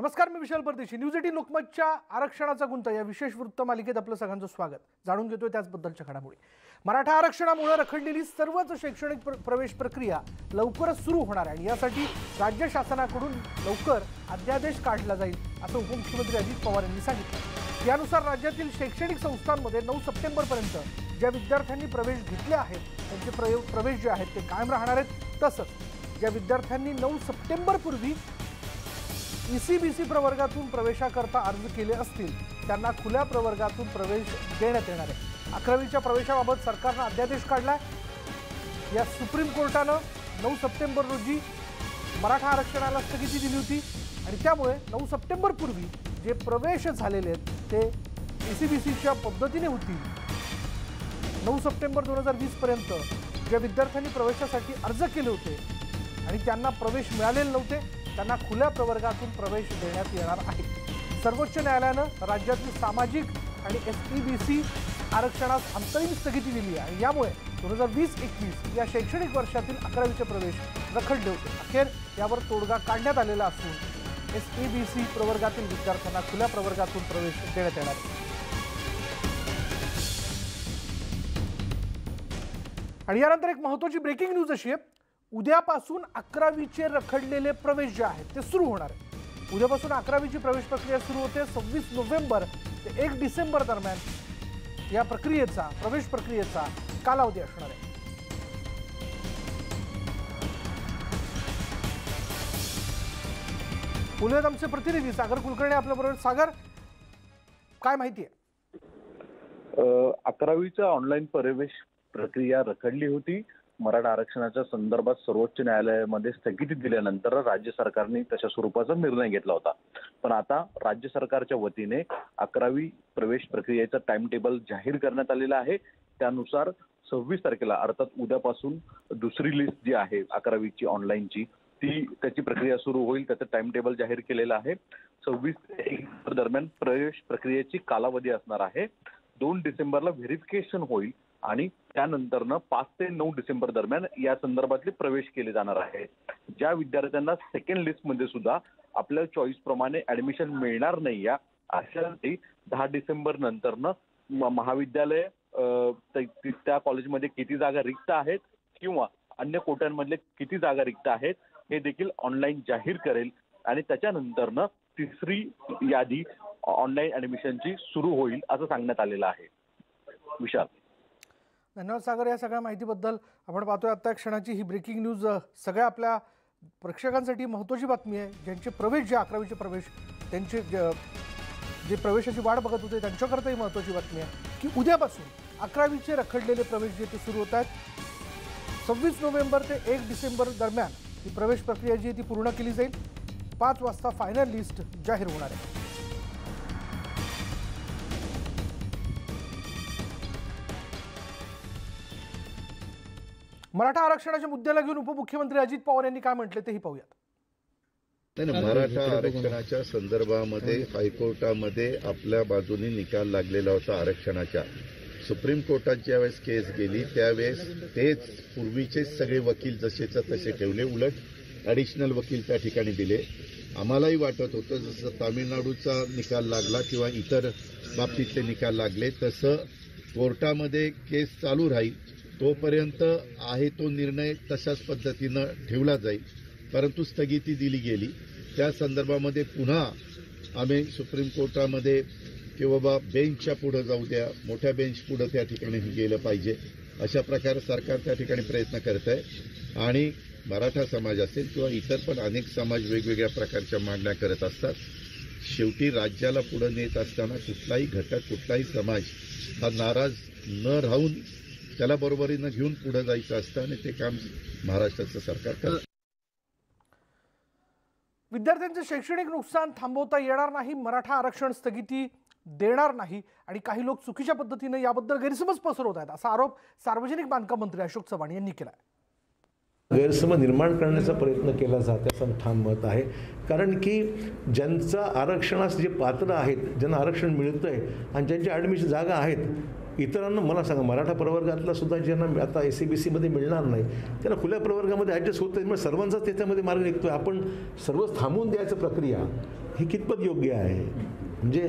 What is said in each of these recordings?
नमस्कार मी विशाल परदेशी. News eighteen लोकमतच्या आरक्षणाचा गुंत या विशेष वृत्त मालिकेत आपलं सगळ्यांचं स्वागत. जाणून घेतोय त्याचबद्दलच्या घडामोडी. मराठा आरक्षणामुळे रखडलेली सर्वच शैक्षणिक प्र- प्रवेश प्रक्रिया लवकरच सुरू होणार आहे आणि यासाठी राज्य शासनाकडून लवकर अध्यादेश काढला जाईल असं उपमुख्यमंत्री अजित पवार यांनी सांगितलं. यानुसार राज्यातील शैक्षणिक संस्थांमध्ये नऊ सप्टेंबरपर्यंत ज्या विद्यार्थ्यांनी प्रवेश घेतले आहेत त्यांचे प्रयोग प्रवेश जे आहेत ते कायम राहणार आहेत. तसंच ज्या विद्यार्थ्यांनी नऊ सप्टेंबरपूर्वी ई सी बी सी प्रवर्गातून प्रवेशाकरता अर्ज केले असतील त्यांना खुल्या प्रवर्गातून प्रवेश देण्यात येणार आहे. अकरावीच्या प्रवेशाबाबत सरकारनं अध्यादेश काढलाय. या सुप्रीम कोर्टानं नऊ सप्टेंबर रोजी मराठा आरक्षणाला स्थगिती दिली होती आणि त्यामुळे नऊ सप्टेंबरपूर्वी जे प्रवेश झालेले आहेत ते ई सी बी सीच्या पद्धतीने होतील. नऊ सप्टेंबर दोन हजार वीसपर्यंत ज्या विद्यार्थ्यांनी प्रवेशासाठी अर्ज केले होते आणि त्यांना प्रवेश मिळालेले नव्हते त्यांना खुल्या प्रवर्गातून प्रवेश देण्यात येणार आहे. सर्वोच्च न्यायालयानं राज्यातील सामाजिक आणि एस ई बी सी आरक्षणास अंतरिम स्थगिती दिली आहे. यामुळे दोन हजार वीस एकवीस या शैक्षणिक वर्षातील अकरावीचे प्रवेश रखडले होते. अखेर यावर तोडगा काढण्यात आलेला असून एस ई बी सी प्रवर्गातील विद्यार्थ्यांना खुल्या प्रवर्गातून प्रवेश देण्यात येणार आहे. आणि यानंतर एक महत्वाची ब्रेकिंग न्यूज अशी आहे. उद्यापासून अकरावीचे रखडलेले प्रवेश जे आहेत ते सुरू होणार आहे उद्यापासून अकरावीची प्रवेश प्रक्रिया सुरू होते सव्वीस नोव्हेंबर ते एक डिसेंबर दरम्यान या प्रक्रियेचा प्रवेश प्रक्रियेचा कालावधी असणार आहे. पुण्यात आमचे प्रतिनिधी सागर कुलकर्णी आपल्याबरोबर. सागर काय माहिती आहे? अकरावीचा ऑनलाईन प्रवेश प्रक्रिया रखडली होती. मराठा आरक्षणाच्या संदर्भात सर्वोच्च न्यायालयामध्ये स्थगिती दिल्यानंतर राज्य सरकारने तशा स्वरूपाचा निर्णय घेतला होता. पण आता राज्य सरकारच्या वतीने अकरावी प्रवेश प्रक्रियेचा टाइम टेबल जाहीर करण्यात आलेला आहे. त्यानुसार सव्वीस तारखेला अर्थात उद्यापासून दुसरी लिस्ट जी आहे अकरावीची ऑनलाईनची ती त्याची प्रक्रिया सुरू होईल. त्याचं टाइम टेबल जाहीर केलेलं आहे. सव्वीस एक दरम्यान प्रवेश प्रक्रियेची कालावधी असणार आहे. दोन डिसेंबरला व्हेरिफिकेशन होईल. आणि त्यानंतरनं पाच ते नऊ डिसेंबर दरम्यान या संदर्भातले प्रवेश केले जाणार आहे. ज्या विद्यार्थ्यांना सेकंड लिस्टमध्ये सुद्धा आपल्या चॉईस प्रमाणे ऍडमिशन मिळणार नाही या अशांसाठी दहा डिसेंबर नंतरनं महाविद्यालय त्या- त्या कॉलेजमध्ये किती जागा रिक्त आहेत किंवा अन्य कोट्यांमधले किती जागा रिक्त आहेत हे देखील ऑनलाईन जाहीर करेल आणि त्याच्यानंतरनं तिसरी यादी ऑनलाईन ऍडमिशनची सुरू होईल असं सांगण्यात आलेलं आहे. विशाल. धन्यवाद सागर या सगळ्या माहितीबद्दल. आपण पाहतोय आत्ता क्षणाची ही ब्रेकिंग न्यूज सगळ्या आपल्या प्रेक्षकांसाठी महत्त्वाची बातमी आहे. ज्यांचे प्रवेश जे अकरावीचे प्रवेश त्यांचे ज- जे प्रवेशाची वाट बघत होते त्यांच्याकरताही महत्त्वाची बातमी आहे की उद्यापासून अकरावीचे रखडलेले प्रवेश जे ते सुरू होत आहेत सव्वीस नोव्हेंबर ते एक डिसेंबर दरम्यान ही प्रवेश प्रक्रिया जी आहे ती पूर्ण केली जाईल. पाच वाजता फायनल लिस्ट जाहीर होणार आहे. मराठा आरक्षणाच्या मुद्द्याला घेऊन उपमुख्यमंत्री अजित पवार यांनी काय म्हटले तेही पाहूयात. नाही नाही, मराठा आरक्षणाच्या संदर्भामध्ये हायकोर्टामध्ये आपल्या बाजूने निकाल लागलेला होता आरक्षणाच्या. सुप्रीम कोर्टात ज्यावेळेस केस गेली त्यावेळेस तेच पूर्वीचेच सगळे वकील जसेच्या तसे ठेवले उलट ॲडिशनल वकील त्या ठिकाणी दिले. आम्हालाही वाटत होतं जसं तामिळनाडूचा निकाल लागला किंवा इतर बाबतीतले निकाल लागले तसं कोर्टामध्ये केस चालू राहील. तोपर्यंत आहे तो निर्णय तशाच पद्धतीनं ठेवला जाईल परंतु स्थगिती दिली गेली त्या संदर्भामध्ये पुन्हा आम्ही सुप्रीम कोर्टामध्ये की बाबा बेंचच्या पुढं जाऊ द्या मोठ्या बेंच पुढं त्या ठिकाणी गेलं पाहिजे अशा प्रकारे सरकार त्या ठिकाणी प्रयत्न करत आहे. आणि मराठा समाज असेल किंवा इतर पण अनेक समाज वेगवेगळ्या प्रकारच्या मागण्या करत असतात शेवटी राज्याला पुढे नेत असताना कुठलाही घटक कुठलाही समाज हा नाराज न राहून त्याला बरोबरीनं घेऊन पुढे जायचं असतं आणि ते काम महाराष्ट्राचं सरकार करतं. विद्यार्थ्यांचे शैक्षणिक नुकसान थांबवता येणार नाही मराठा आरक्षण स्थगिती देणार नाही आणि काही लोक चुकीच्या पद्धतीने याबद्दल गैरसमज पसरवत आहेत असा आरोप सार्वजनिक बांधकाम मंत्री अशोक चव्हाण यांनी केला गैरसमज निर्माण करण्याचा प्रयत्न केला जात असं ठाम मत आहे. कारण की ज्यांचं आरक्षणास जे पात्र आहेत ज्यांना आरक्षण मिळतं आहे आणि ज्यांच्या ॲडमिशन जागा आहेत इतरांना मला सांगा मराठा प्रवर्गातला सुद्धा ज्यांना आता एस सी बी सीमध्ये मिळणार नाही त्यांना खुल्या प्रवर्गामध्ये ॲडजस्ट होत नाही सर्वांचाच त्याच्यामध्ये मार्ग निघतो आहे आपण सर्वच थांबवून द्यायचं प्रक्रिया ही कितपत योग्य आहे? म्हणजे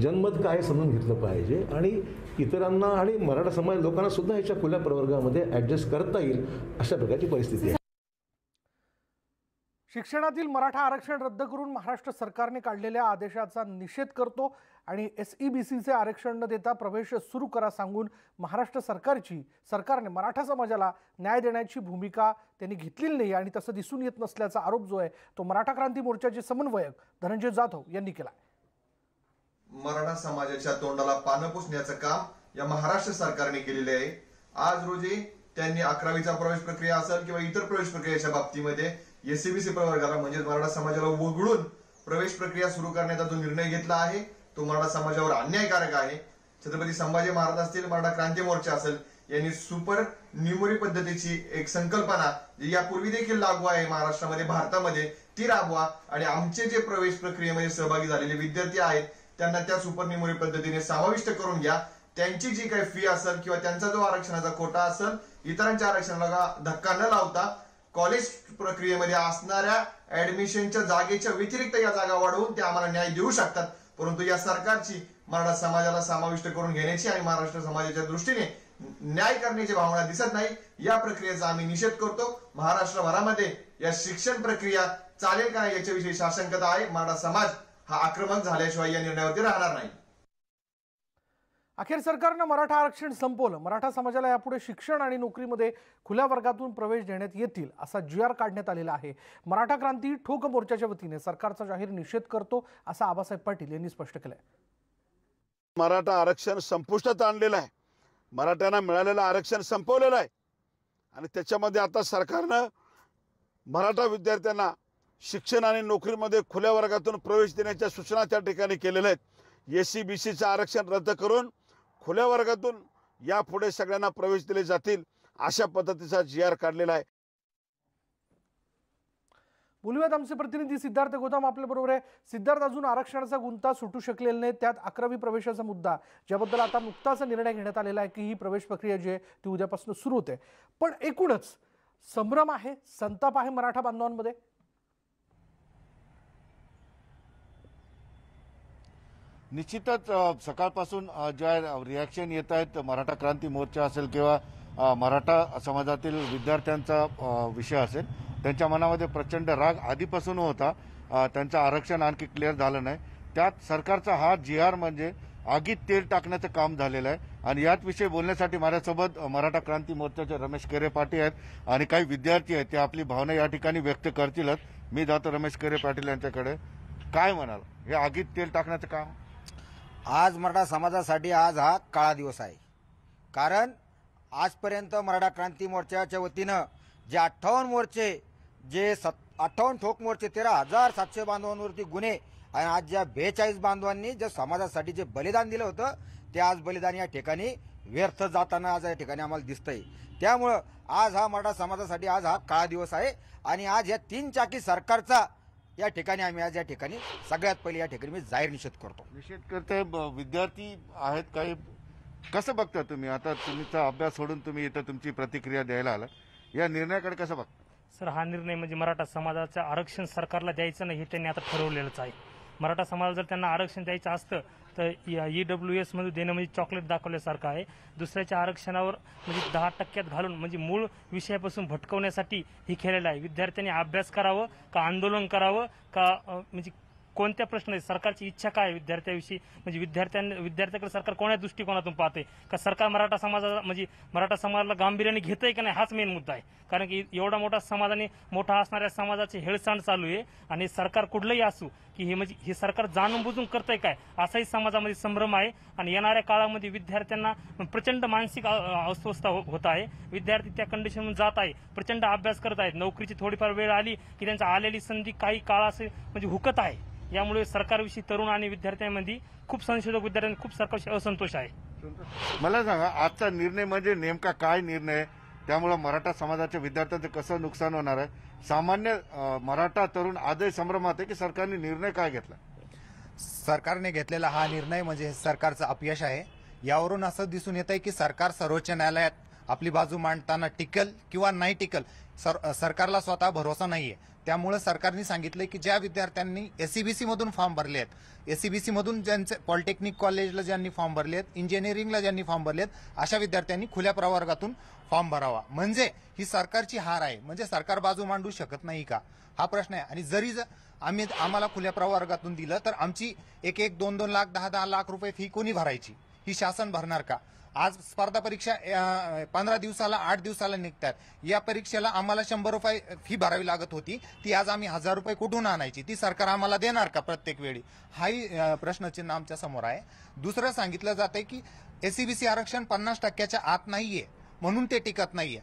जन्मत जनमत काय समजून घेतलं पाहिजे. आणि इतरांना आणि मराठा समाज लोकांना सुद्धा याच्या खुल्या प्रवर्गामध्ये ॲडजस्ट करता येईल अशा प्रकारची परिस्थिती आहे. शिक्षणातील मराठा आरक्षण रद्द करून महाराष्ट्र सरकारने काढलेल्या आदेशाचा निषेध करतो. आणि एस ई बी सीचे आरक्षण न देता प्रवेश सुरू करा सांगून महाराष्ट्र सरकारची सरकारने मराठा समाजाला न्याय देण्याची भूमिका त्यांनी घेतलेली नाही आणि तसं दिसून येत नसल्याचा आरोप जो आहे तो मराठा क्रांती मोर्चाचे समन्वयक धनंजय जाधव यांनी केला मराठा समाजाच्या तोंडाला पानं पुसण्याचं काम या महाराष्ट्र सरकारने केलेले आहे. आज रोजी त्यांनी अकरावीचा प्रवेश प्रक्रिया असेल किंवा इतर प्रवेश प्रक्रियेच्या बाबतीमध्ये एससीबीसी प्रवर्गाला म्हणजे मराठा समाजाला वगळून प्रवेश प्रक्रिया सुरू करण्याचा जो निर्णय घेतला आहे तो मराठा समाजावर अन्यायकारक आहे. छत्रपती संभाजी महाराज असतील मराठा क्रांती मोर्चा असेल यांनी सुपर न्युमरी पद्धतीची एक संकल्पना जी यापूर्वी देखील लागू आहे महाराष्ट्रामध्ये भारतामध्ये ती राबवा. आणि आमचे जे प्रवेश प्रक्रियेमध्ये सहभागी झालेले विद्यार्थी आहेत त्यांना त्या सुपर न्युमरी पद्धतीने समाविष्ट करून घ्या. त्यांची जी काही फी असेल किंवा त्यांचा जो आरक्षणाचा कोटा असेल इतरांच्या आरक्षणाला धक्का न लावता कॉलेज प्रक्रियेमध्ये असणाऱ्या ऍडमिशनच्या जागेच्या व्यतिरिक्त या जागा वाढवून ते आम्हाला न्याय देऊ शकतात. परंतु या सरकारची मराठा समाजाला समाविष्ट करून घेण्याची आणि महाराष्ट्र समाजाच्या दृष्टीने न्याय करण्याची भावना दिसत नाही या प्रक्रियेचा आम्ही निषेध करतो. महाराष्ट्रभरामध्ये या शिक्षण प्रक्रिया चालेल का याच्याविषयी साशंकता आहे. मराठा समाज हा आक्रमक झाल्याशिवाय या निर्णयावरती राहणार नाही. अखेर सरकारनं मराठा आरक्षण संपवलं. मराठा समाजाला यापुढे शिक्षण आणि नोकरीमध्ये खुल्या वर्गातून प्रवेश देण्यात येतील असा जी आर काढण्यात आलेला आहे. मराठा क्रांती ठोक मोर्चाच्या वतीने सरकारचा जाहीर निषेध करतो असं आबासाहेब पाटील यांनी स्पष्ट केलंय. मराठा आरक्षण संपुष्टात आणलेलं आहे. मराठ्यांना मिळालेलं आरक्षण संपवलेलं आहे. आणि त्याच्यामध्ये आता सरकारनं मराठा विद्यार्थ्यांना शिक्षण आणि नोकरीमध्ये खुल्या वर्गातून प्रवेश देण्याच्या सूचना त्या ठिकाणी केलेल्या आहेत. एस सी बी सीचं आरक्षण रद्द करून खुल्या वर्गातून यापुढे सगळ्यांना प्रवेश दिले जातील अशा पद्धतीचा जी आर काढलेला आहे. बोलूयात आमचे प्रतिनिधी सिद्धार्थ गोदाम. आपल्याबरोबर आहे. सिद्धार्थ अजून आरक्षणाचा गुंता सुटू शकलेला नाही. त्यात अकरावी प्रवेशाचा मुद्दा ज्याबद्दल आता नुकताच निर्णय घेण्यात आलेला आहे की ही प्रवेश प्रक्रिया जी आहे ती उद्यापासून सुरू होते. पण एकूणच संभ्रम आहे संताप आहे मराठा बांधवांमध्ये. निश्चितच सकाळपासून ज्या रिॲक्शन येत आहेत मराठा क्रांती मोर्चा असेल किंवा मराठा समाजातील विद्यार्थ्यांचा विषय असेल त्यांच्या मनामध्ये प्रचंड राग आधीपासून होता. त्यांचं आरक्षण आणखी क्लिअर झालं नाही. त्यात सरकारचा हा जी आर म्हणजे आगीत तेल टाकण्याचं काम झालेलं आहे. आणि याच विषयी बोलण्यासाठी माझ्यासोबत मराठा क्रांती मोर्चाचे रमेश केरे पाटील आहेत आणि काही विद्यार्थी आहेत ते आपली भावना या ठिकाणी व्यक्त करतीलच. मी जातो रमेश केरे पाटील यांच्याकडे. काय म्हणाल? हे आगीत तेल टाकण्याचं काम? आज मराठा समाजासाठी आज हा काळा दिवस आहे. कारण आजपर्यंत मराठा क्रांती मोर्चाच्या वतीनं जे अठ्ठावन्न मोर्चे जे सत अठ्ठावन्न ठोक मोर्चे तेरा हजार सातशे बांधवांवरती गुन्हे आणि आज ज्या बेचाळीस बांधवांनी जे समाजासाठी जे बलिदान दिलं होतं ते आज बलिदान या ठिकाणी व्यर्थ जाताना आज या ठिकाणी आम्हाला दिसतंय. त्यामुळं आज हा मराठा समाजासाठी आज हा काळा दिवस आहे आणि आज या तीन चाकी सरकारचा या ठिकाणी आम्ही आज या ठिकाणी सगळ्यात पहिले या ठिकाणी मी जाहीर निषेध करतो. निषेध करते ब- विद्यार्थी आहेत काही कसं बघता तुम्ही? आता तुमचा अभ्यास सोडून तुम्ही इथं तुमची प्रतिक्रिया द्यायला आला या निर्णयाकडे कसं बघता? सर हा निर्णय म्हणजे मराठा समाजाचं आरक्षण सरकारला द्यायचं नाही हे त्यांनी आता ठरवलेलंच आहे. मराठा समाजाला जर त्यांना आरक्षण द्यायचं असतं तर ई डब्ल्यू एस देणं म्हणजे चॉकलेट दाखवल्यासारखं आहे. दुसऱ्याच्या आरक्षणावर म्हणजे दहा टक्क्यात घालून म्हणजे मूळ विषयापासून भटकवण्यासाठी हे केलेलं आहे. विद्यार्थ्यांनी अभ्यास करावं का आंदोलन करावं का म्हणजे कोणत्या प्रश्न सरकारची इच्छा काय आहे विद्यार्थ्याविषयी? म्हणजे विद्यार्थ्यांना विद्यार्थ्याकडे सरकार कोण्या दृष्टिकोनातून पाहते का सरकार मराठा समाजाला म्हणजे मराठा समाजाला गांभीर्याने घेतंय का नाही हाच मेन मुद्दा आहे. कारण की एवढा मोठा समाजाने मोठा असणाऱ्या समाजाची हेळसांड चालू आहे आणि सरकार कुठलंही असू की हे म्हणजे हे सरकार जाणून बुजून करतंय काय? असाही समाजामध्ये संभ्रम आहे आणि येणाऱ्या काळामध्ये विद्यार्थ्यांना प्रचंड मानसिक अस्वस्थ अस्वस्थता हो- होत आहे. विद्यार्थी त्या कंडिशनमध्ये जात आहे प्रचंड अभ्यास करत आहेत. नोकरीची थोडीफार वेळ आली की त्यांचा आलेली संधी काही काळ असे म्हणजे हुकत आहे. यामुळे सरकारविषयी तरुण आणि विद्यार्थ्यांमध्ये खूप संशोधक विद्यार्थ्यांना खूप सरकारशी असंतोष आहे. मला सांगा आजचा निर्णय म्हणजे नेमका काय निर्णय? आहे? त्यामुळं मराठा समाजाच्या विद्यार्थ्यांचं कसं नुकसान होणार आहे? सामान्य मराठा तरुण आजही संभ्रमात आहे की सरकारने निर्णय काय घेतला? सरकारने घेतलेला हा निर्णय म्हणजे सरकारचं अपयश आहे. यावरून असं दिसून येत आहे की सरकार सर्वोच्च न्यायालयात आपली बाजू मांडताना टिकल किंवा नाही टिकल सर सरकारला स्वतः भरोसा नाही आहे त्यामुळे सरकारने सांगितलंय की ज्या विद्यार्थ्यांनी एससीबीसी मधून फॉर्म भरले आहेत एससीबीसी मधून ज्यांचे पॉलिटेक्निक कॉलेजला ज्यांनी फॉर्म भरले आहेत इंजिनिअरिंगला ज्यांनी फॉर्म भरले आहेत अशा विद्यार्थ्यांनी खुल्या प्रवर्गातून फॉर्म भरावा. म्हणजे ही सरकारची हार आहे. म्हणजे सरकार बाजू मांडू शकत नाही का? हा प्रश्न आहे. आणि जरी जर आम्ही आम्हाला खुल्या प्रवर्गातून दिलं तर आमची एक एक दोन दोन लाख दहा दहा लाख रुपये फी कोणी भरायची? ही शासन भरणार का? आज स्पर्धा परीक्षा पंधरा दिवसाला आठ दिवसाला निघतात. या परीक्षेला आम्हाला शंभर रुपये फी भरावी लागत होती. ती आज आम्ही हजार रुपये कुठून आणायची? ती सरकार आम्हाला देणार का प्रत्येक वेळी? हाही प्रश्नचिन्ह आमच्यासमोर आहे. दुसरं सांगितलं जातंय की एसीबीसी आरक्षण पन्नास टक्क्याच्या आत नाहीये. म्हणून ते टिकत नाहीये.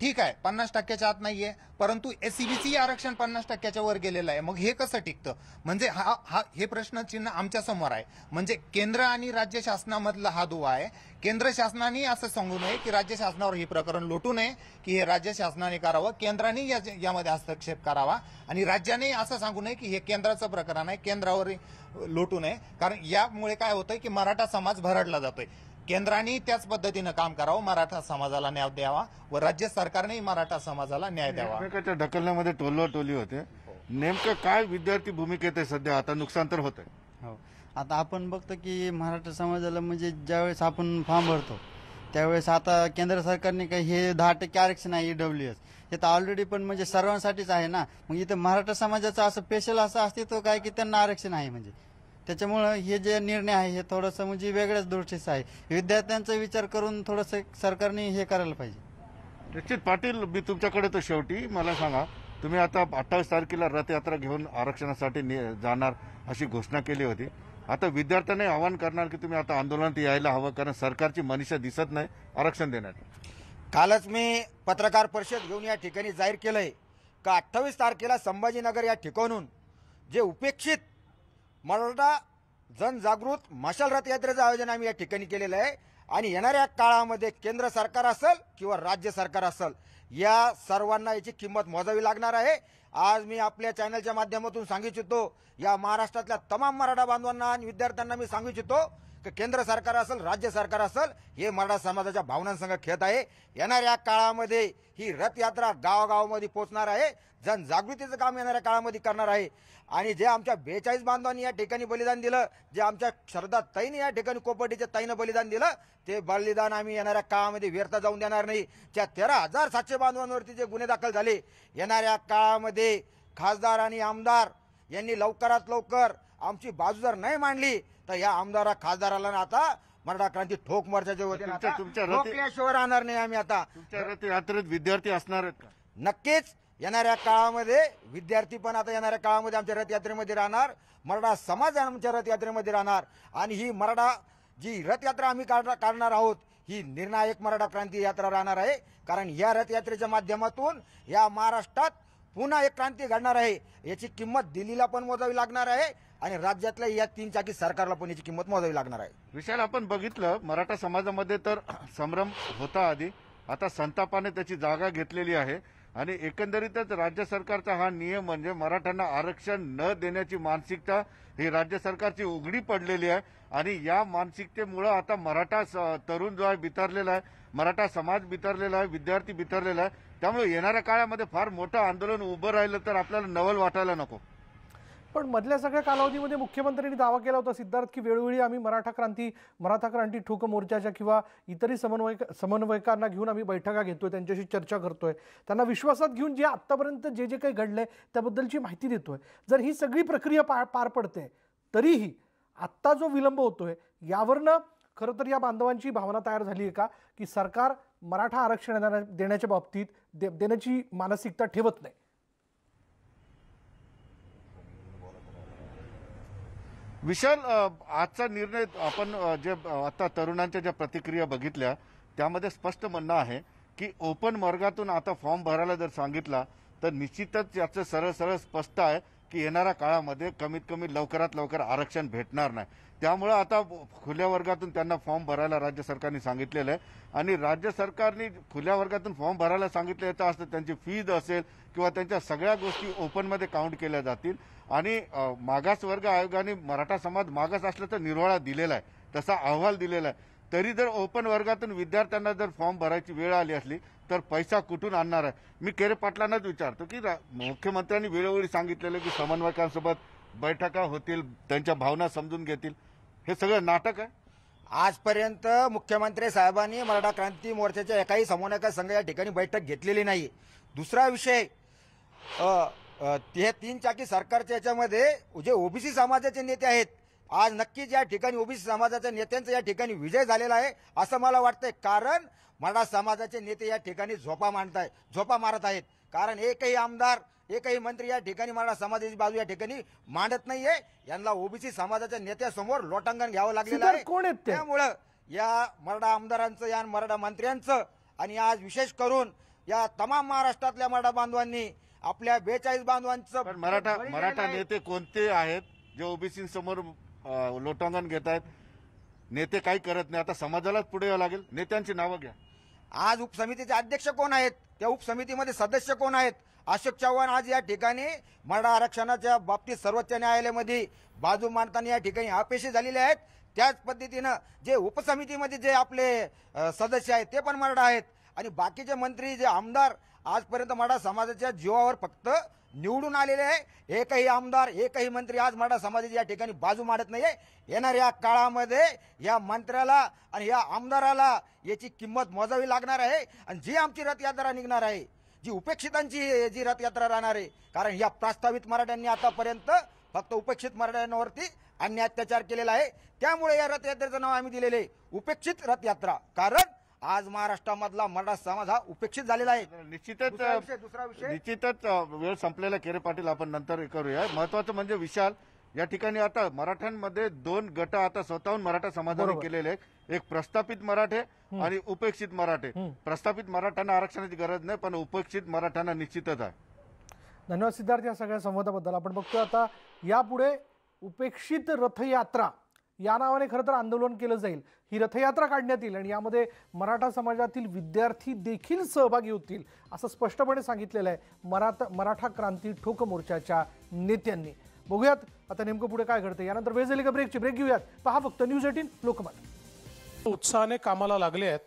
ठीक आहे पन्नास टक्क्याच्या आत नाहीये परंतु एसीबीसी आरक्षण पन्नास टक्क्याच्या वर गेलेलं आहे. मग हे कसं टिकतं? म्हणजे हा हा हे प्रश्नचिन्ह आमच्यासमोर आहे. म्हणजे केंद्र आणि राज्य शासनामधला हा दुवा आहे. केंद्र शासनाने असं सांगू नये की राज्य शासनावर हे प्रकरण लोटू नये की हे राज्य शासनाने करावं केंद्राने या- यामध्ये हस्तक्षेप करावा. आणि राज्याने असं सांगू नये की हे केंद्राचं प्रकरण आहे केंद्रावर लोटू नये. कारण यामुळे काय होतंय की मराठा समाज भरडला जातोय. केंद्राने त्याच पद्धतीनं काम करावं मराठा समाजाला न्याय द्यावा व राज्य सरकारनेही मराठा समाजाला न्याय द्यावा. एकमेकाच्या ढकलण्यामध्ये टोलवा टोली होते. नेमकं काय विद्यार्थी भूमिकेत आहे सध्या? आता नुकसान तर होत हो. आता आपण बघतो की मराठा समाजाला म्हणजे ज्यावेळेस आपण फॉर्म भरतो त्यावेळेस आता केंद्र सरकारने काही हे दहा टक्के आरक्षण आहे ईडब्ल्यू एस हे तर ऑलरेडी पण म्हणजे सर्वांसाठीच आहे ना. मग इथं मराठा समाजाचं असं स्पेशल असं अस्तित्व काय की त्यांना आरक्षण आहे म्हणजे. त्याच्यामुळं हे जे निर्णय आहे हे थोडंसं म्हणजे वेगळ्याच दृष्टीचं आहे. विद्यार्थ्यांचा विचार करून थोडंसं सरकारने हे करायला पाहिजे. निश्चित पाटील मी तुमच्याकडे तर शेवटी मला सांगा तुम्ही आता अठ्ठावीस तारखेला रथयात्रा घेऊन आरक्षणासाठी नि- जाणार अशी घोषणा केली होती. आता विद्यार्थ्यांना आवाहन करणार की तुम्ही आता आंदोलनात यायला हवं कारण सरकारची मनीषा दिसत नाही आरक्षण देण्यात कालच मी पत्रकार परिषद घेऊन या ठिकाणी जाहीर केलंय का अठ्ठावीस तारखेला संभाजीनगर या ठिकाणून जे उपेक्षित मराठा जनजागृत मशाल रथयात्रेचं आयोजन आम्ही या ठिकाणी केलेलं आहे. आणि येणाऱ्या काळामध्ये केंद्र सरकार असेल किंवा राज्य सरकार असेल या सर्वांना याची किंमत मोजावी लागणार आहे. आज मी आपल्या चॅनलच्या माध्यमातून सांगू इच्छितो या महाराष्ट्रातल्या तमाम मराठा बांधवांना आणि विद्यार्थ्यांना मी सांगू इच्छितो केंद्र सरकार असेल राज्य सरकार असेल हे मराठा समाजाच्या भावनांसंग खेळत आहे. येणाऱ्या काळामध्ये ही रथयात्रा गावागावामध्ये पोहोचणार आहे. जनजागृतीचं काम येणाऱ्या काळामध्ये करणार आहे. आणि जे आमच्या बेचाळीस बांधवांनी या ठिकाणी बलिदान दिलं जे आमच्या श्रद्धा ताईने या ठिकाणी कोपटीच्या ताईनं बलिदान दिलं ते बलिदान आम्ही येणाऱ्या काळामध्ये व्यर्थ जाऊन देणार नाही. त्या तेरा हजार सातशे बांधवांवरती जे गुन्हे दाखल झाले येणाऱ्या काळामध्ये खासदार आणि आमदार यांनी लवकरात लवकर आमची बाजू जर नाही मांडली तर या आमदारा खासदाराला ना आता मराठा क्रांती ठोक मोर्चाच्या वतीने तुमच्या- आता तुमच्या रथ- ठोकल्याशिवाय राहणार नाही आम्ही आता. तुमच्या रथयात्रेत विद्यार्थी असणार आहेत का? नक्कीच येणाऱ्या काळामध्ये विद्यार्थी पण आता येणाऱ्या काळामध्ये आमच्या रथयात्रेमध्ये राहणार. मराठा समाज आमच्या रथयात्रेमध्ये राहणार. आणि ही मराठा जी रथयात्रा आम्ही काढ- काढणार आहोत ही निर्णायक मराठा क्रांती यात्रा राहणार आहे. कारण या रथयात्रेच्या माध्यमातून या महाराष्ट्रात पुन्हा एक क्रांती घडणार आहे. याची किंमत दिल्लीला पण मोजावी लागणार आहे. आणि राज्यातल्या या तीन चाकी सरकारला पण याची किंमत मोजावी लागणार आहे. विशाल आपण बघितलं मराठा समाजामध्ये तर संभ्रम होता आधी. आता संतापाने त्याची जागा घेतलेली आहे. आणि एकंदरीतच राज्य सरकारचा हा नियम म्हणजे मराठ्यांना आरक्षण न देण्याची मानसिकता ही राज्य सरकारची उघडी पडलेली आहे. आणि या मानसिकतेमुळं आता मराठा स- तरुण जो आहे बिथरलेला आहे मराठा समाज बिथरलेला आहे विद्यार्थी बितरलेला आहे. त्यामुळे येणाऱ्या काळामध्ये फार मोठं आंदोलन उभं राहिलं तर आपल्याला नवल वाटायला नको. पण मधल्या सगळ्या कालावधीमध्ये मुख्यमंत्र्यांनी दावा केला होता सिद्धार्थ की वेळोवेळी आम्ही मराठा क्रांती मराठा क्रांती ठोक मोर्चाच्या किंवा इतरही समन्वय समन्वयकांना घेऊन आम्ही बैठका घेतोय त्यांच्याशी चर्चा करतोय. त्यांना विश्वासात घेऊन जे आत्तापर्यंत जे जे काही घडलंय त्याबद्दलची माहिती देतोय. जर ही सगळी प्रक्रिया पार पार पडते तरीही आत्ता जो विलंब होतोय यावरनं खरं तर या बांधवांची भावना तयार झाली आहे का? की सरकार मराठा आरक्षण देण्या- देण्याच्या बाबतीत दे- देण्याची मानसिकता ठेवत नाही. विशाल आजचा निर्णय आपण जे आता तरुणांच्या ज्या प्रतिक्रिया बघितल्या त्यामध्ये स्पष्ट म्हणणं आहे की ओपन मार्गातून आता फॉर्म भरायला जर सांगितला तर निश्चितच याचं सरळ सरळ स्पष्ट आहे की येणाऱ्या काळामध्ये कमीत कमी लवकरात लवकर आरक्षण भेटणार नाही. त्यामुळं आता खुल्या वर्गातून त्यांना फॉर्म भरायला राज्य सरकारने सांगितलेलं आहे. आणि राज्य सरकारने खुल्या वर्गातून फॉर्म भरायला सांगितलं याचं असतं त्यांची फीज असेल किंवा त्यांच्या सगळ्या गोष्टी ओपनमध्ये काउंट केल्या जातील. आणि मागास मागासवर्ग आयोगाने मराठा समाज मागास असल्याचा तर निर्वाळा दिलेला आहे. तसा अहवाल दिलेला आहे. तरी जर ओपन वर्गातून विद्यार्थ्यांना जर फॉर्म भरायची वेळ आली असली तर पैसा कुठून आणणार आहे? मी केरे पाटलांनाच विचारतो की मुख्यमंत्र्यांनी वेळोवेळी सांगितलेलं की समन्वयकांसोबत बैठका होतील त्यांच्या भावना समजून घेतील. हे सगळं नाटक आहे? आजपर्यंत मुख्यमंत्री साहेबांनी मराठा क्रांती मोर्चाच्या एकाही समन्वयक संघ या ठिकाणी बैठक घेतलेली नाही. दुसरा विषय हे तीन चाकी सरकारच्या याच्यामध्ये जे ओबीसी समाजाचे नेते आहेत आज नक्कीच या ठिकाणी ओबीसी समाजाच्या नेत्यांचा या ठिकाणी विजय झालेला आहे असं मला वाटतंय कारण मराठा समाजाचे नेते या ठिकाणी झोपा मांडत आहेत झोपा मारत आहेत कारण एकही आमदार एकही मंत्री या ठिकाणी मराठा समाजाची बाजू या ठिकाणी मांडत नाहीये यांना ओबीसी समाजाच्या नेत्यासमोर लोटांगण घ्यावं लागलेलं आहे कोण? त्यामुळं या मराठा आमदारांचं या मराठा मंत्र्यांचं आणि आज विशेष करून या तमाम महाराष्ट्रातल्या मराठा बांधवांनी आपल्या बेचाळीस बांधवांचं मराठा मराठा. नेते कोणते आहेत जे ओबीसी समोर लोटांगण घेत आहेत नेते काही करत नाही. आता समाजालाच पुढे यावं लागेल. नेत्यांची नावं घ्या. आज उपसमितीचे अध्यक्ष कोण आहेत? त्या उपसमितीमध्ये सदस्य कोण आहेत? अशोक चव्हाण आज या ठिकाणी मराठा आरक्षणाच्या बाबतीत सर्वोच्च न्यायालयामध्ये बाजू मांडताना या ठिकाणी अपयशी झालेले आहेत. त्याच पद्धतीनं जे उपसमितीमध्ये जे आपले सदस्य आहेत ते पण मराठा आहेत. आणि बाकीचे मंत्री जे आमदार आजपर्यंत मराठा समाजाच्या जीवावर फक्त निवडून आलेले आहे. एकही आमदार एकही मंत्री आज मराठा समाजाची या ठिकाणी बाजू मांडत नाही आहे येणाऱ्या काळामध्ये या मंत्र्याला आणि या आमदाराला याची किंमत मोजावी लागणार आहे. आणि जी आमची रथयात्रा निघणार आहे जी उपेक्षितांची जी रथयात्रा राहणार आहे कारण या प्रस्तावित मराठ्यांनी आतापर्यंत फक्त उपेक्षित मराठ्यांवरती अन्य अत्याचार केलेला आहे. त्यामुळे या रथयात्रेचं नाव आम्ही दिलेले आहे, उपेक्षित रथयात्रा. कारण आज महाराष्ट्रामधला मराठा समाज हा उपेक्षित झालेला आहे. निश्चितच दुसरा विषय दुसरा विषय. निश्चितच अ, वेळ संपलेला केरे पाटील. आपण नंतर करूया. महत्वाचं म्हणजे विशाल. या ठिकाणी आता मराठ्यांमध्ये दोन गट आता स्वतःहून मराठा समाजाने बरोबर. केलेले आहेत. एक प्रस्थापित मराठे आणि उपेक्षित मराठे. प्रस्थापित मराठ्यांना आरक्षणाची गरज नाही पण उपेक्षित मराठ्यांना निश्चितच आहे. धन्यवाद सिद्धार्थ या सगळ्या संवादाबद्दल. आपण बघतोय आता यापुढे उपेक्षित रथयात्रा या नावाने खरं तर आंदोलन केलं जाईल. ही रथयात्रा काढण्यात येईल आणि यामध्ये मराठा समाजातील विद्यार्थी देखील सहभागी होतील असं स्पष्टपणे सांगितलेलं आहे मराठा मराठा क्रांती ठोक मोर्चाच्या नेत्यांनी. बघूयात आता नेमकं पुढे काय घडतं यानंतर वेळ झाली का ब्रेकची ब्रेक घेऊयात. पहा फक्त न्यूज एटीन लोकमत. उत्साहाने कामाला लागले आहेत.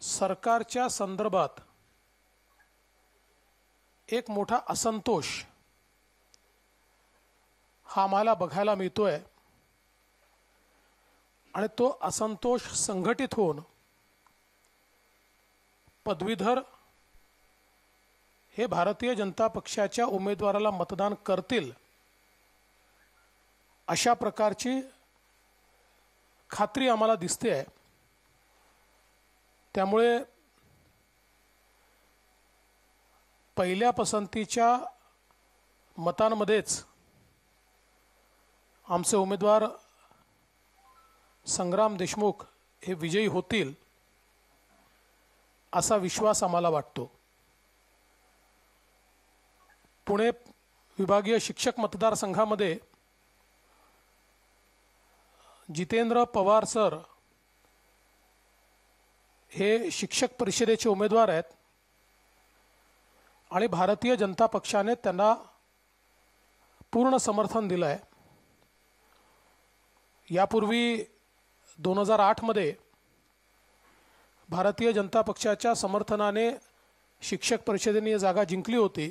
सरकारच्या संदर्भात एक मोठा असंतोष आम्हाला बघायला मिळतोय. आणि तो असंतोष संघटित होऊन पदवीधर हे भारतीय जनता पक्षाच्या उमेदवाराला मतदान करतील अशा प्रकारची खात्री आम्हाला दिसते आहे. त्यामुळे पहिल्या पसंतीच्या मतांमध्येच आमचे उमेदवार संग्राम देशमुख हे विजयी होतील असा विश्वास आम्हाला वाटतो. पुणे विभागीय शिक्षक मतदारसंघामध्ये जितेंद्र पवार सर हे शिक्षक परिषदेचे उमेदवार आहेत आणि भारतीय जनता पक्षाने त्यांना पूर्ण समर्थन दिलं आहे यापूर्वी दोन हजार आठमध्ये भारतीय जनता पक्षाच्या समर्थनाने शिक्षक परिषदेने जागा जिंकली होती.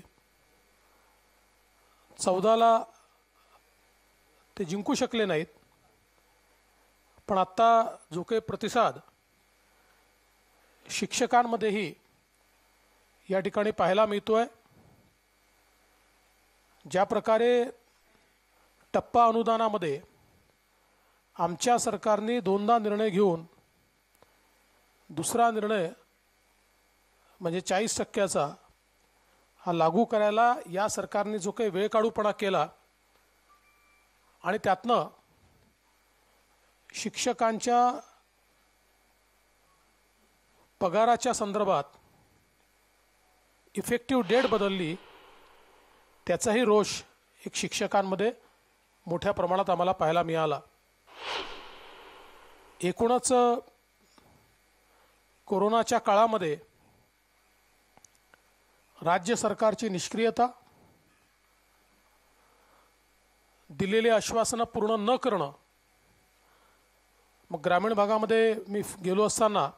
चौदाला ते जिंकू शकले नाहीत. पण आत्ता जो काही प्रतिसाद शिक्षकांमध्येही या ठिकाणी पाहायला मिळतोय. ज्या प्रकारे टप्पा अनुदानामध्ये आमच्या सरकारने दोनदा निर्णय घेऊन दुसरा निर्णय म्हणजे चाळीस टक्क्याचा हा लागू करायला या सरकारने जो काही वेळ काढूपणा केला आणि त्यातनं शिक्षकांच्या पगाराच्या संदर्भात इफेक्टिव्ह डेट बदलली त्याचाही रोष एक शिक्षकांमध्ये मोठ्या प्रमाणात आम्हाला पाहायला मिळाला. एकूणच कोरोनाच्या काळामध्ये राज्य सरकारची निष्क्रियता दिलेली आश्वासनं पूर्ण न करणं मग ग्रामीण भागामध्ये मी गेलो असताना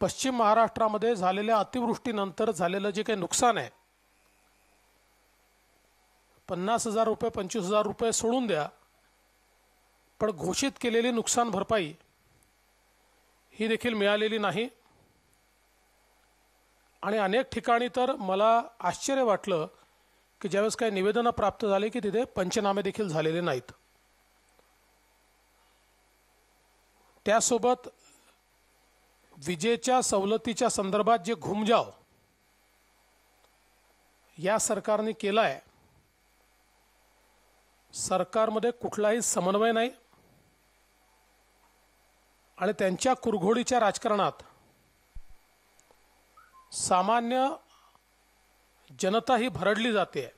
पश्चिम महाराष्ट्रामध्ये झालेल्या अतिवृष्टीनंतर झालेलं जे काही नुकसान आहे पन्नास हजार रुपये पंचवीस हजार रुपये सोडून द्या पण घोषित केलेली नुकसान भरपाई ही देखील मिळालेली नाही. आणि अनेक ठिकाणी तर मला आश्चर्य वाटलं की ज्यावेळेस काही निवेदनं प्राप्त झाले की तिथे पंचनामे देखील झालेले नाहीत. त्यासोबत विजेच्या सवलतीच्या संदर्भात जे घुमजाव या सरकारने केला आहे सरकारमध्ये कुठलाही समन्वय नाही. आणि त्यांच्या कुरघोडीच्या राजकारणात सामान्य जनता ही भरडली जाते.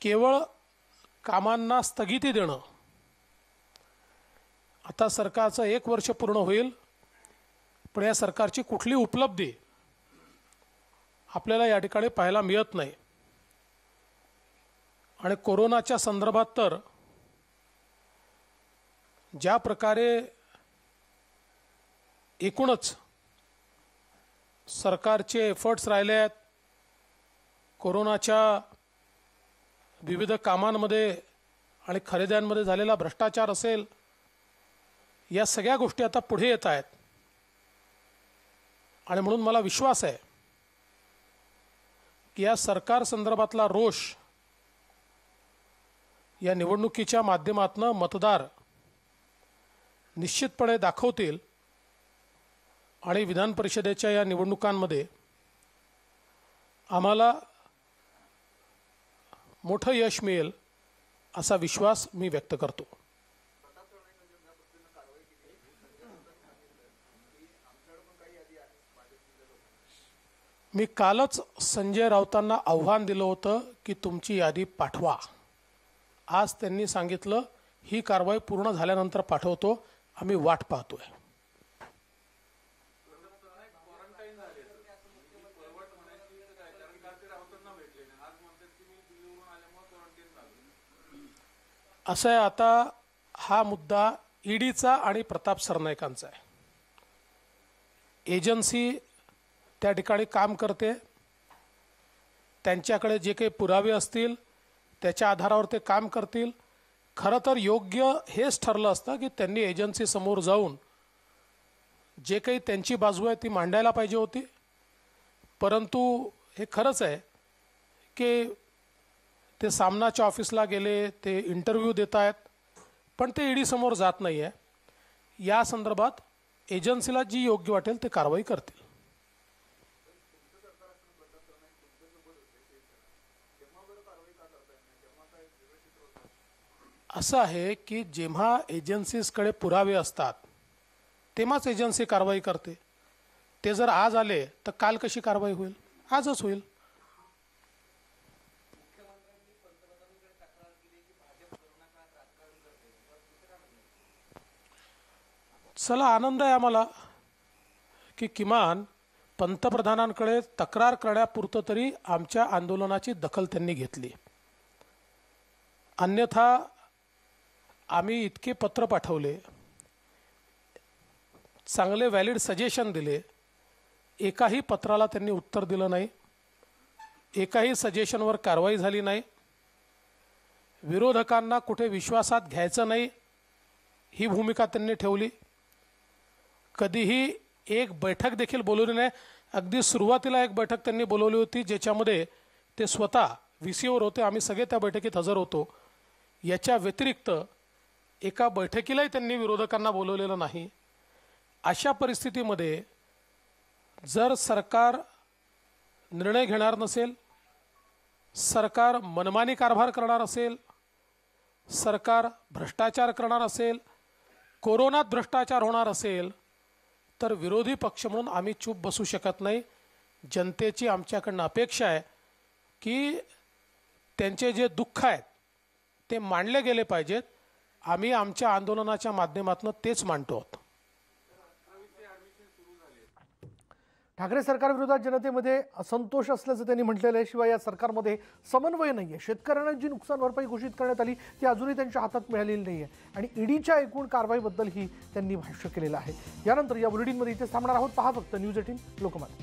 केवळ कामांना स्थगिती देणं. आता सरकारचं एक वर्ष पूर्ण होईल पण या सरकारची कुठली उपलब्धी आपल्याला या ठिकाणी पाहायला मिळत नाही. आणि कोरोनाच्या संदर्भात तर ज्या प्रकारे एकूणच सरकारचे एफर्ट्स राहिले आहेत कोरोनाच्या विविध कामांमध्ये आणि खरेद्यांमध्ये झालेला भ्रष्टाचार असेल या सगळ्या गोष्टी आता पुढे येत आहेत. आणि म्हणून मला विश्वास आहे की या सरकार संदर्भातला रोष या निवडणुकीच्या माध्यमातून मतदार निश्चितपणे दाखवतील आणि विधान परिषदेच्या या निवडणुकांमध्ये आम्हाला मोठं यश मिळेल असा विश्वास मी व्यक्त करतो. मी कालच संजय राऊतांना आव्हान दिलं होतं की तुमची यादी पाठवा. आज त्यांनी सांगितलं ही कारवाई पूर्ण झाल्यानंतर पाठवतो. आम्ही वाट पाहतोय. असं आहे आता हा मुद्दा ईडीचा आणि प्रताप सरनाईकांचा आहे. एजन्सी त्या ठिकाणी काम करते. त्यांच्याकडे जे काही पुरावे असतील त्याच्या आधारावर ते काम करतील. खरं तर योग्य हेच ठरलं असतं की त्यांनी एजन्सीसमोर जाऊन जे काही त्यांची बाजू आहे ती मांडायला पाहिजे होती. परंतु हे खरंच आहे की ते सामनाच्या ऑफिसला गेले ते इंटरव्ह्यू देत आहेत पण ते ईडीसमोर जात नाही आहे या संदर्भात एजन्सीला जी योग्य वाटेल ते कारवाई करतील. असं आहे की जेव्हा एजन्सीजकडे पुरावे असतात तेव्हाच एजन्सी कारवाई करते. ते जर आज आले तर काल कशी कारवाई होईल? आजच होईल. चला आनंद आहे आम्हाला की किमान पंतप्रधानांकडे तक्रार करण्यापुरतं तरी आमच्या आंदोलनाची दखल त्यांनी घेतली. अन्यथा आम्ही इतके पत्र पाठवले चांगले व्हॅलिड सजेशन दिले. एकाही पत्राला त्यांनी उत्तर दिलं नाही. एकाही सजेशनवर कारवाई झाली नाही. विरोधकांना कुठे विश्वासात घ्यायचं नाही ही भूमिका त्यांनी ठेवली. कधीही एक बैठक देखील बोलवली नाही. अगदी सुरुवातीला एक बैठक त्यांनी बोलवली होती ज्याच्यामध्ये ते स्वतः व्ही सीवर होते आम्ही सगळे त्या बैठकीत हजर होतो. याच्या व्यतिरिक्त एका बैठकीलाही त्यांनी विरोधकांना बोलवलेलं नाही. अशा परिस्थितीमध्ये जर सरकार निर्णय घेणार नसेल सरकार मनमानी कारभार करणार असेल सरकार भ्रष्टाचार करणार असेल कोरोनात भ्रष्टाचार होणार असेल तर विरोधी पक्ष म्हणून आम्ही चूप बसू शकत नाही. जनतेची आमच्याकडनं अपेक्षा आहे की त्यांचे जे दुःख आहेत ते मांडले गेले पाहिजेत. आम्ही आमच्या आंदोलनाच्या माध्यमातून तेच मांडतो आहोत. ठाकरे सरकारविरोधात जनतेमध्ये असंतोष असल्याचं त्यांनी म्हटलेलं आहे. शिवाय या सरकारमध्ये समन्वय नाही आहे शेतकऱ्यांना जी नुकसान भरपाई घोषित करण्यात आली ती अजूनही त्यांच्या हातात मिळालेली नाही आहे आणि ईडीच्या एकूण कारवाईबद्दलही त्यांनी भाष्य केलेलं आहे. यानंतर या बुलेटिनमध्ये इथे थांबणार आहोत. पहा फक्त न्यूज एटीन लोकमत.